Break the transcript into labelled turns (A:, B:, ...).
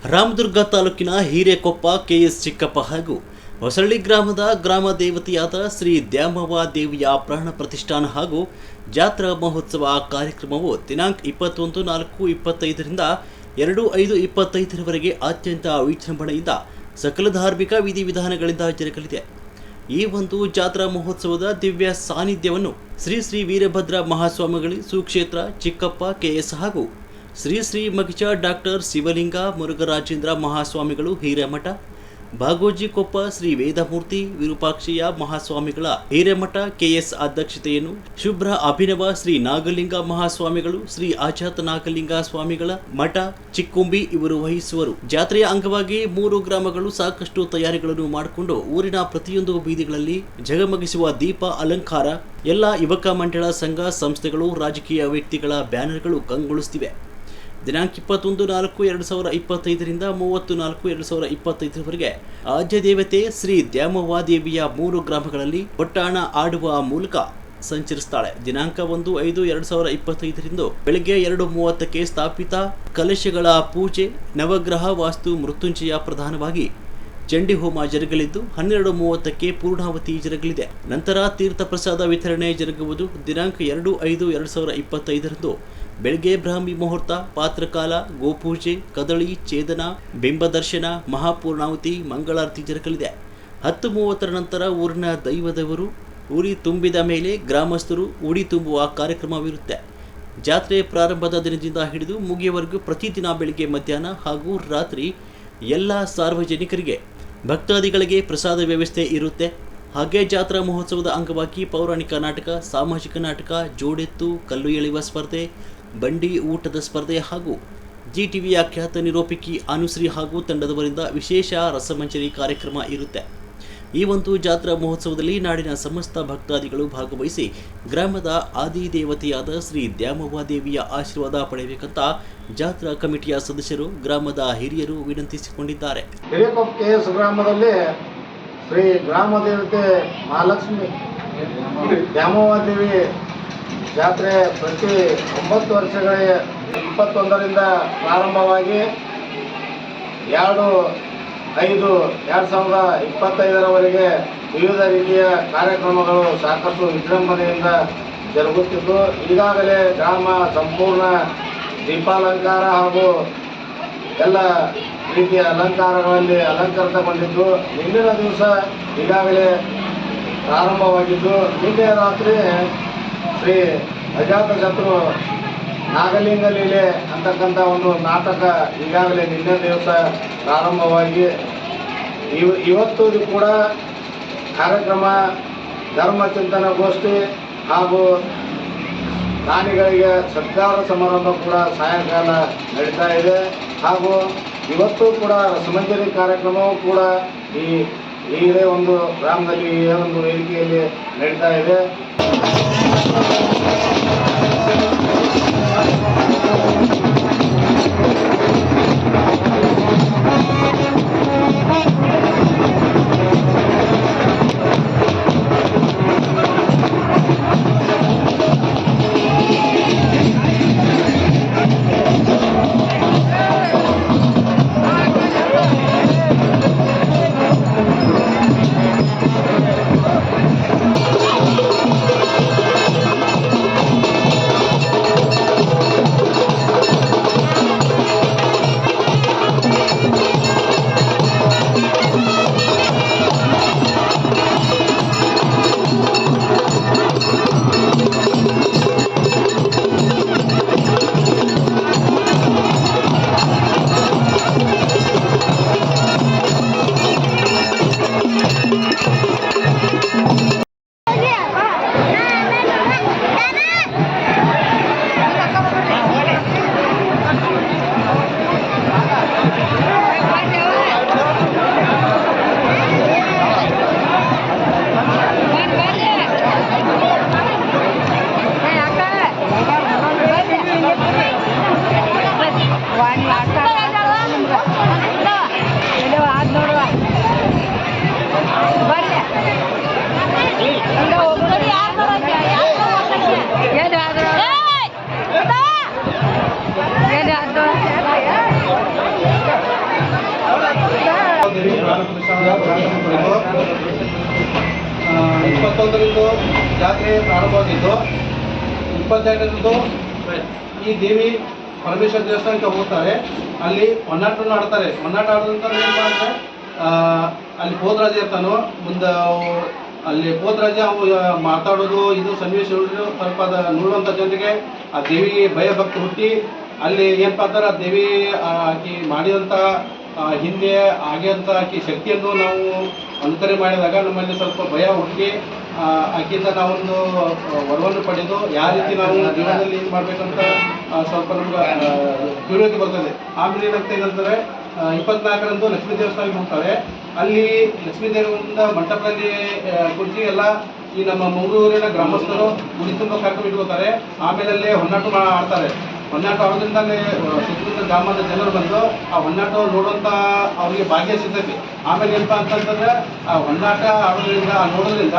A: ರಾಮದುರ್ಗ ತಾಲೂಕಿನ ಹಿರೇಕೊಪ್ಪ ಕೆಎಸ್ ಚಿಕ್ಕಪ್ಪ ಹಾಗೂ ಹೊಸಳ್ಳಿ ಗ್ರಾಮದ ಗ್ರಾಮ ದೇವತೆಯಾದ ಶ್ರೀ ದ್ಯಾಮವ್ವ ದೇವಿಯ ಪ್ರಾಣ ಪ್ರತಿಷ್ಠಾನ ಹಾಗೂ ಜಾತ್ರಾ ಮಹೋತ್ಸವ ಕಾರ್ಯಕ್ರಮವು ದಿನಾಂಕ ಇಪ್ಪತ್ತೊಂದು ನಾಲ್ಕು ಇಪ್ಪತ್ತೈದರಿಂದ ಎರಡು ಐದು ಇಪ್ಪತ್ತೈದರವರೆಗೆ ಅತ್ಯಂತ ವಿಜೃಂಭಣೆಯಿಂದ ಸಕಲ ಧಾರ್ಮಿಕ ವಿಧಿವಿಧಾನಗಳಿಂದ ಜರುಗಲಿದೆ. ಈ ಒಂದು ಜಾತ್ರಾ ಮಹೋತ್ಸವದ ದಿವ್ಯ ಸಾನ್ನಿಧ್ಯವನ್ನು ಶ್ರೀ ಶ್ರೀ ವೀರಭದ್ರ ಮಹಾಸ್ವಾಮಿಗಳು, ಸುಕ್ಷೇತ್ರ, ಚಿಕ್ಕಪ್ಪ, ಕೆಎಸ್ ಹಾಗೂ ಶ್ರೀ ಶ್ರೀ ಮಗಿಚ ಡಾಕ್ಟರ್ ಶಿವಲಿಂಗ ಮುರುಘರಾಜೇಂದ್ರ ಮಹಾಸ್ವಾಮಿಗಳು ಹಿರೇಮಠ ಭಾಗೋಜಿ ಕೊಪ್ಪ ಶ್ರೀ ವೇದಮೂರ್ತಿ ವಿರೂಪಾಕ್ಷಯ್ಯ ಮಹಾಸ್ವಾಮಿಗಳ ಹಿರೇಮಠ ಕೆಎಸ್ ಅಧ್ಯಕ್ಷತೆಯನ್ನು, ಶುಭ್ರ ಅಭಿನವ ಶ್ರೀ ನಾಗಲಿಂಗ ಮಹಾಸ್ವಾಮಿಗಳು, ಶ್ರೀ ಆಜಾತ ನಾಗಲಿಂಗ ಸ್ವಾಮಿಗಳ ಮಠ, ಚಿಕ್ಕುಂಬಿ ಇವರು ವಹಿಸುವರು. ಜಾತ್ರೆಯ ಅಂಗವಾಗಿ ಮೂರು ಗ್ರಾಮಗಳು ಸಾಕಷ್ಟು ತಯಾರಿಗಳನ್ನು ಮಾಡಿಕೊಂಡು ಊರಿನ ಪ್ರತಿಯೊಂದು ಬೀದಿಗಳಲ್ಲಿ ಜಗಮಗಿಸುವ ದೀಪ ಅಲಂಕಾರ, ಎಲ್ಲ ಯುವಕ ಮಂಡಳ, ಸಂಘ, ಸಂಸ್ಥೆಗಳು, ರಾಜಕೀಯ ವ್ಯಕ್ತಿಗಳ ಬ್ಯಾನರ್ಗಳು ಕಂಗೊಳಿಸುತ್ತಿವೆ ದಿನಾಂಕ ಇಪ್ಪತ್ತೊಂದು ನಾಲ್ಕು ಎರಡು ಸಾವಿರ ಇಪ್ಪತ್ತೈದರಿಂದ ಮೂವತ್ತು ನಾಲ್ಕು ಎರಡು ಸಾವಿರ ಇಪ್ಪತ್ತೈದರವರೆಗೆ ಆಜ್ಯ ದೇವತೆ ಶ್ರೀ ದ್ಯಾಮವ್ವ ದೇವಿಯ ಮೂರು ಗ್ರಾಮಗಳಲ್ಲಿ ಒಟ್ಟಾಣ ಆಡುವ ಮೂಲಕ ಸಂಚರಿಸ್ತಾಳೆ. ದಿನಾಂಕ ಒಂದು ಐದು ಎರಡು ಸಾವಿರ ಇಪ್ಪತ್ತೈದರಿಂದ ಬೆಳಗ್ಗೆ ಎರಡು ಮೂವತ್ತಕ್ಕೆ ಸ್ಥಾಪಿತ ಕಲಶಗಳ ಪೂಜೆ, ನವಗ್ರಹ ವಾಸ್ತು ಮೃತ್ಯುಂಜಯ ಪ್ರಧಾನವಾಗಿ ಚಂಡಿ ಹೋಮ ಜರುಗಲಿದ್ದು ಹನ್ನೆರಡು ಮೂವತ್ತಕ್ಕೆ ಪೂರ್ಣಾವತಿ ಜರುಗಲಿದೆ. ನಂತರ ತೀರ್ಥ ಪ್ರಸಾದ ವಿತರಣೆ ಜರುಗುವುದು ದಿನಾಂಕ ಎರಡು ಐದು ಎರಡು ಸಾವಿರ ಇಪ್ಪತ್ತೈದರಂದು ಬೆಳಗ್ಗೆ ಬ್ರಾಹ್ಮಿ ಮುಹೂರ್ತ, ಪಾತ್ರಕಾಲ, ಗೋಪೂಜೆ, ಕದಳಿ ಛೇದನ ಬಿಂಬದರ್ಶನ ಮಹಾಪೂರ್ಣಾವತಿ ಮಂಗಳಾರತಿ ಜರುಗಲಿದೆ. ಹತ್ತು ಮೂವತ್ತರ ನಂತರ ಊರಿನ ದೈವದವರು ಉರಿ ತುಂಬಿದ ಮೇಲೆ ಗ್ರಾಮಸ್ಥರು ಉಡಿ ತುಂಬುವ ಕಾರ್ಯಕ್ರಮವಿರುತ್ತೆ. ಜಾತ್ರೆ ಪ್ರಾರಂಭದ ದಿನದಿಂದ ಹಿಡಿದು ಮುಗಿಯವರೆಗೂ ಪ್ರತಿದಿನ ಬೆಳಗ್ಗೆ ಮಧ್ಯಾಹ್ನ ಹಾಗೂ ರಾತ್ರಿ ಎಲ್ಲ ಸಾರ್ವಜನಿಕರಿಗೆ ಭಕ್ತಾದಿಗಳಿಗೆ ಪ್ರಸಾದ ವ್ಯವಸ್ಥೆ ಇರುತ್ತೆ. ಹಾಗೆ ಜಾತ್ರಾ ಮಹೋತ್ಸವದ ಅಂಗವಾಗಿ ಪೌರಾಣಿಕ ನಾಟಕ, ಸಾಮಾಜಿಕ ನಾಟಕ, ಜೋಡೆತ್ತು, ಕಲ್ಲು ಎಳೆಯುವ ಸ್ಪರ್ಧೆ ಬಂಡಿ ಊಟದ ಸ್ಪರ್ಧೆ ಹಾಗೂ ಜಿ ಟಿವಿಯ ಖ್ಯಾತ ನಿರೂಪಕಿ ಅನುಶ್ರೀ ಹಾಗೂ ತಂಡದವರಿಂದ ವಿಶೇಷ ರಸಮಂಜರಿ ಕಾರ್ಯಕ್ರಮ ಇರುತ್ತೆ. ಈ ಒಂದು ಜಾತ್ರಾ ಮಹೋತ್ಸವದಲ್ಲಿ ನಾಡಿನ ಸಮಸ್ತ ಭಕ್ತಾದಿಗಳು ಭಾಗವಹಿಸಿ ಗ್ರಾಮದ ಆದಿ ದೇವತೆಯಾದ ಶ್ರೀ ದ್ಯಾಮವ್ವ ದೇವಿಯ ಆಶೀರ್ವಾದ ಪಡೆಯಬೇಕಂತ ಜಾತ್ರಾ ಕಮಿಟಿಯ ಸದಸ್ಯರು, ಗ್ರಾಮದ ಹಿರಿಯರು ವಿನಂತಿಸಿಕೊಂಡಿದ್ದಾರೆ.
B: ಗ್ರಾಮದಲ್ಲಿ ಶ್ರೀ ಗ್ರಾಮ ದೇವತೆ ಮಹಾಲಕ್ಷ್ಮಿ ದ್ಯಾಮವ್ವ ದೇವಿ ಜಾತ್ರೆ ಪ್ರತಿ ಒಂಬತ್ತು ವರ್ಷಗಳ ಇಪ್ಪತ್ತೊಂದರಿಂದ ಪ್ರಾರಂಭವಾಗಿ ಎರಡು ಐದು ಎರಡು ಸಾವಿರದ ಇಪ್ಪತ್ತೈದರವರೆಗೆ ವಿವಿಧ ರೀತಿಯ ಕಾರ್ಯಕ್ರಮಗಳು ಸಾಕಷ್ಟು ವಿಜೃಂಭಣೆಯಿಂದ ಜರುಗುತ್ತಿದ್ದು, ಈಗಾಗಲೇ ಗ್ರಾಮ ಸಂಪೂರ್ಣ ದೀಪಾಲಂಕಾರ ಹಾಗೂ ಎಲ್ಲ ರೀತಿಯ ಅಲಂಕಾರಗಳಲ್ಲಿ ಅಲಂಕೃತಗೊಂಡಿದ್ದು ಇಂದಿನ ದಿವಸ ಈಗಾಗಲೇ ಪ್ರಾರಂಭವಾಗಿದ್ದು, ನಿನ್ನೆ ರಾತ್ರಿ ಶ್ರೀ ಅಜಾತ ಶತ್ರು ನಾಗಲಿಂಗ ಲೀಲೆ ಅಂತಕ್ಕಂಥ ಒಂದು ನಾಟಕ ಈಗಾಗಲೇ ನಿನ್ನೆ ದಿವಸ ಪ್ರಾರಂಭವಾಗಿ ಇವ, ಇವತ್ತು ಕೂಡ ಕಾರ್ಯಕ್ರಮ, ಧರ್ಮ ಚಿಂತನ ಗೋಷ್ಠಿ ಹಾಗೂ ಪ್ರಾಣಿಗಳಿಗೆ ಸತ್ಕಾರ ಸಮಾರಂಭ ಕೂಡ ಸಾಯಂಕಾಲ ನಡೀತಾ ಇದೆ. ಹಾಗೂ ಇವತ್ತು ಕೂಡ ರಸಮಂಜರಿ ಕಾರ್ಯಕ್ರಮವೂ ಕೂಡ ಈ ಇದೇ ಒಂದು ಗ್ರಾಮದಲ್ಲಿ ಒಂದು ವೇದಿಕೆಯಲ್ಲಿ ನಡೀತಾ ಇದೆ.
C: ದೇವಿ ಪ್ರಾಣ Thank you. ಇಪ್ಪತ್ತೊಂದರಿಂದ ಇಪ್ಪತ್ತೊಂದರಂದು ಜಾತ್ರೆ ಪ್ರಾರಂಭವಾಗಿದ್ದು, ಇಪ್ಪತ್ತೆರಡರಂದು ಈ ದೇವಿ ಪರಮೇಶ್ವರ ದೇವಸ್ಥಾನಕ್ಕೆ ಹೋಗ್ತಾರೆ. ಅಲ್ಲಿ ಒನ್ನಾಟವನ್ನು ಆಡ್ತಾರೆ. ಒನ್ನಾಟ ಆಡೋದಂತ ಅಂದರೆ ಅಲ್ಲಿ ಪೋದ್ರಾಜ ಇರ್ತಾನೋ. ಮುಂದೆ ಅಲ್ಲಿ ಪೋದ್ರಾಜ ಅವು ಮಾತಾಡೋದು, ಇದು ಸನ್ನಿವೇಶ ಸ್ವಲ್ಪ ಅದ ನೋಡುವಂಥ ಜನರಿಗೆ ಆ ದೇವಿಗೆ ಭಯ ಭಕ್ತಿ ಹುಟ್ಟಿ ಅಲ್ಲಿ ಏನಪ್ಪ ದೇವಿ ಆಕಿ ಮಾಡಿದಂಥ ಆ, ಹಿಂದೆ ಆಗಿದಂಥ ಆಕಿ ಶಕ್ತಿಯನ್ನು ನಾವು ಅನುಕರಣೆ ಮಾಡಿದಾಗ ನಮ್ಮಲ್ಲಿ ಸ್ವಲ್ಪ ಭಯ ಹುಟ್ಟಿ ಆಕೆಯಿಂದ ನಾವೊಂದು ವರವನ್ನು ಪಡೆದು ಯಾವ ರೀತಿ ನಾವು ಜೀವನದಲ್ಲಿ ಏನು ಮಾಡಬೇಕಂತ ಸ್ವಲ್ಪ ನಮ್ಗೆ ತಿಳುವಳಿಕೆ ಬರ್ತದೆ. ಆಮೇಲೆ ಏನಾಗ್ತದೆ ಆ, ಇಪ್ಪತ್ನಾಲ್ಕರಂದು ಲಕ್ಷ್ಮೀ ದೇವಸ್ಥಾನಕ್ಕೆ ಹೋಗ್ತಾರೆ. ಅಲ್ಲಿ ಲಕ್ಷ್ಮೀ ದೇವರಿಂದ ಮಂಟಪದಲ್ಲಿ ಕುರ್ಚಿ ಎಲ್ಲ ಈ ನಮ್ಮ ಮಂಗಳೂರಿನ ಗ್ರಾಮಸ್ಥರು ಗುಡಿ ತುಂಬ ಕಾರ್ಯಕ್ರಮ ಇಟ್ಕೋತಾರೆ ಆಮೇಲೆ ಅಲ್ಲೇ ಹೊನ್ನಾಟ ಆಡ್ತಾರೆ. ಹೊನ್ನಾಟ ಅವರಿಂದಲೇ ಸುತ್ತಮುತ್ತ ಗ್ರಾಮದ ಜನರು ಬಂದು ಆ ಹೊನ್ನಾಟ ನೋಡುವಂಥ ಅವರಿಗೆ ಭಾಗ್ಯ ಸಿಗ್ತೈತಿ. ಆಮೇಲೆ ಏನಪ್ಪ ಅಂತಂತಂದ್ರೆ, ಆ ಹೊನ್ನಾಟ ಆಡೋದ್ರಿಂದ ನೋಡೋದ್ರಿಂದ